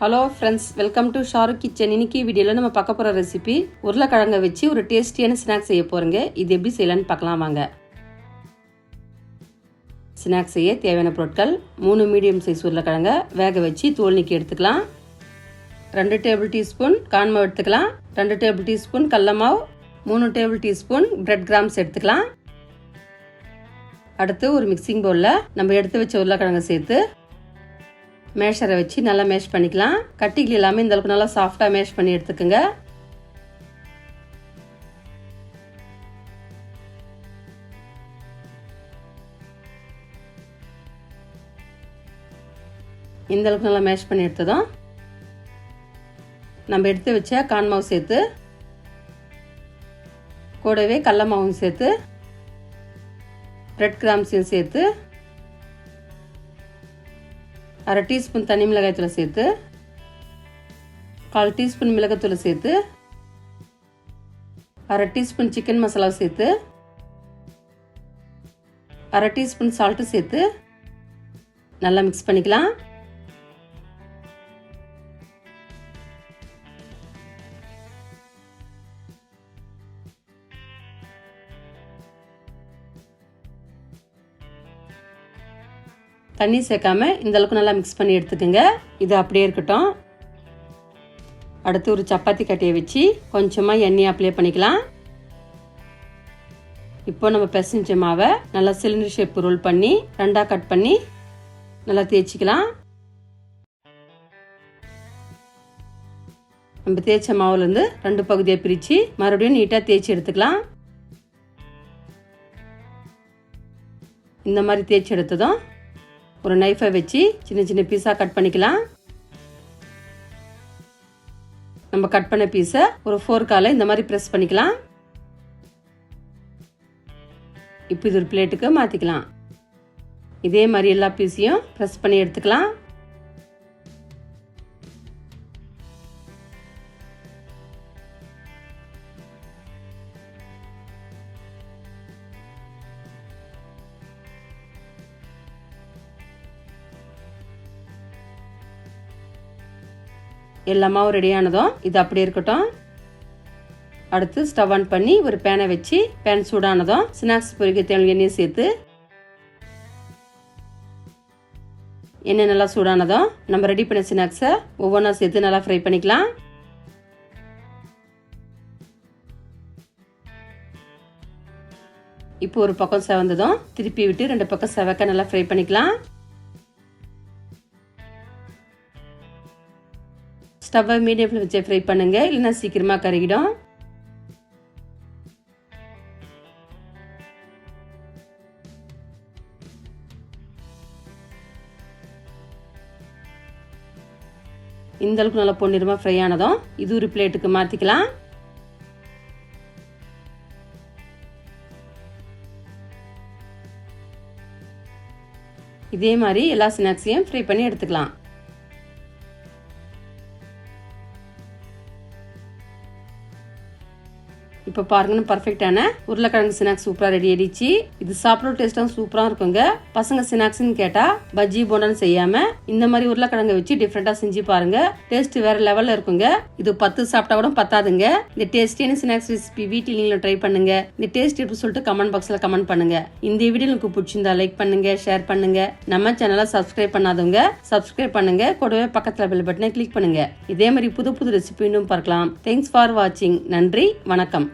Hello friends welcome to Shahrukh kitchen இன்னைக்கு வீடியோவில் நம்ம பார்க்க போகிற ரெசிபி உருளைக்கிழங்கை வச்சு ஒரு டேஸ்டியான ஸ்நாக்ஸ் செய்ய போகிறோங்க இது எப்படி செய்யலான்னு பார்க்கலாம் வாங்க. ஸ்நாக்ஸ் செய்ய தேவையான பொருட்கள் மூணு மீடியம் சைஸ் உருளைக்கிழங்க வேக வச்சு தோல் நீக்கி எடுத்துக்கலாம். ரெண்டு டேபிள் டீஸ்பூன் கான்மாவு எடுத்துக்கலாம். ரெண்டு டேபிள் டீஸ்பூன் கடல மாவு மூணு டேபிள் டீஸ்பூன் பிரெட் கிராம்ஸ் எடுத்துக்கலாம். அடுத்து ஒரு மிக்சிங் பவுலில் நம்ம எடுத்து வச்ச உருளைக்கிழங்கு சேர்த்து மேஷரை வச்சு நல்லா மேஷ் பண்ணிக்கலாம். கட்டிகள் இல்லாமல் இந்த அளவுக்கு நல்லா சாஃப்டாக மேஷ் பண்ணி எடுத்துக்கோங்க. இந்த அளவுக்கு நல்லா மேஷ் பண்ணி எடுத்ததும் நம்ம எடுத்து வச்ச கான் மாவு சேர்த்து கூடவே கடல மாவும் சேர்த்து ரெட் கிராம்ஸையும் சேர்த்து அரை டீஸ்பூன் தனி மிளகாய்த்தூளை சேர்த்து கால் டீஸ்பூன் மிளகாத்தூளை சேர்த்து அரை டீஸ்பூன் சிக்கன் மசாலா சேர்த்து அரை டீஸ்பூன் சால்ட்டு சேர்த்து நல்லா மிக்ஸ் பண்ணிக்கலாம். தண்ணி சேர்க்காம இந்தளவுக்கு நல்லா மிக்ஸ் பண்ணி எடுத்துக்கோங்க. இது அப்படியே இருக்கட்டும். அடுத்து ஒரு சப்பாத்தி கட்டையை வச்சு கொஞ்சமாக எண்ணெய் அப்ளை பண்ணிக்கலாம். இப்போ நம்ம பிசைஞ்ச மாவை நல்லா சிலிண்டர் ஷேப் ரோல் பண்ணி ரெண்டாக கட் பண்ணி நல்லா தேய்ச்சிக்கலாம். நம்ம தேய்ச்ச மாவுலேருந்து ரெண்டு பகுதியை பிரித்து மறுபடியும் நீட்டாக தேய்ச்சி எடுத்துக்கலாம். இந்த மாதிரி தேய்ச்சி எடுத்ததும் ஒரு நைஃபை வச்சு சின்ன சின்ன பீஸாக கட் பண்ணிக்கலாம். நம்ம கட் பண்ண பீஸை ஒரு ஃபோர்க்கால இந்த மாதிரி ப்ரெஸ் பண்ணிக்கலாம். இப்போ இது ஒரு பிளேட்டுக்கு மாற்றிக்கலாம் இதே மாதிரி எல்லா பீஸையும் ப்ரெஸ் பண்ணி எடுத்துக்கலாம். எல்லாமாவும் ரெடியானதும் இது அப்படி இருக்கட்டும். அடுத்து ஸ்டவ் ஆன் பண்ணி ஒரு பேனை வச்சு பேன் சூடானதும் ஸ்நாக்ஸ் பொரிக்க தேவையான எண்ணெயும் சேர்த்து எண்ணெய் நல்லா சூடானதும் நம்ம ரெடி பண்ண ஸ்நாக்ஸை ஒவ்வொன்றா சேர்த்து நல்லா ஃப்ரை பண்ணிக்கலாம். இப்போ ஒரு பக்கம் செவந்ததும் திருப்பி விட்டு ரெண்டு பக்கம் செவக்க நல்லா ஃப்ரை பண்ணிக்கலாம். ஸ்டவ்வை மீடியம் வச்சு ஃப்ரை பண்ணுங்க. இல்லைன்னா சீக்கிரமாக கருகிடும். இந்த அளவுக்கு நல்லா பொன்னிறமாக ஃப்ரை ஆனதும் இது ஒரு பிளேட்டுக்கு மாற்றிக்கலாம் இதே மாதிரி எல்லா ஸ்நாக்ஸையும் ஃப்ரை பண்ணி எடுத்துக்கலாம். இப்போ பாருங்கன்னு பர்ஃபெக்டான உருளைக்கிழங்கு ஸ்நாக்ஸ் சூப்பராக ரெடி ஆயிடுச்சு. இது சாப்பிட டேஸ்ட்டாக சூப்பராக இருக்குங்க. பசங்க ஸ்நாக்ஸ்னு கேட்டால் பஜ்ஜி போண்டான்னு செய்யாமல் இந்த மாதிரி உருளைக்கிழங்கு வச்சு டிஃப்ரெண்ட்டாக செஞ்சு பாருங்க. டேஸ்ட் வேற லெவலில் இருக்குங்க. இது பத்து சாப்பிட்டா கூட பத்தாதுங்க. இந்த டேஸ்டியான ஸ்நாக்ஸ் ரெசிபி வீட்டில் நீங்களும் ட்ரை பண்ணுங்க. இந்த டேஸ்ட் எப்படி சொல்லிட்டு கமெண்ட் பாக்ஸில் கமெண்ட் பண்ணுங்க. இந்த வீடியோ உங்களுக்கு பிடிச்சிருந்தா லைக் பண்ணுங்க ஷேர் பண்ணுங்க. நம்ம சேனலை சப்ஸ்கிரைப் பண்ணாதவங்க சப்ஸ்கிரைப் பண்ணுங்க. கூடவே பக்கத்தில் பெல் பட்டனை கிளிக் பண்ணுங்க. இதே மாதிரி புது புது ரெசிபி இன்னும் பார்க்கலாம். தேங்க்ஸ் ஃபார் வாட்சிங் நன்றி வணக்கம்.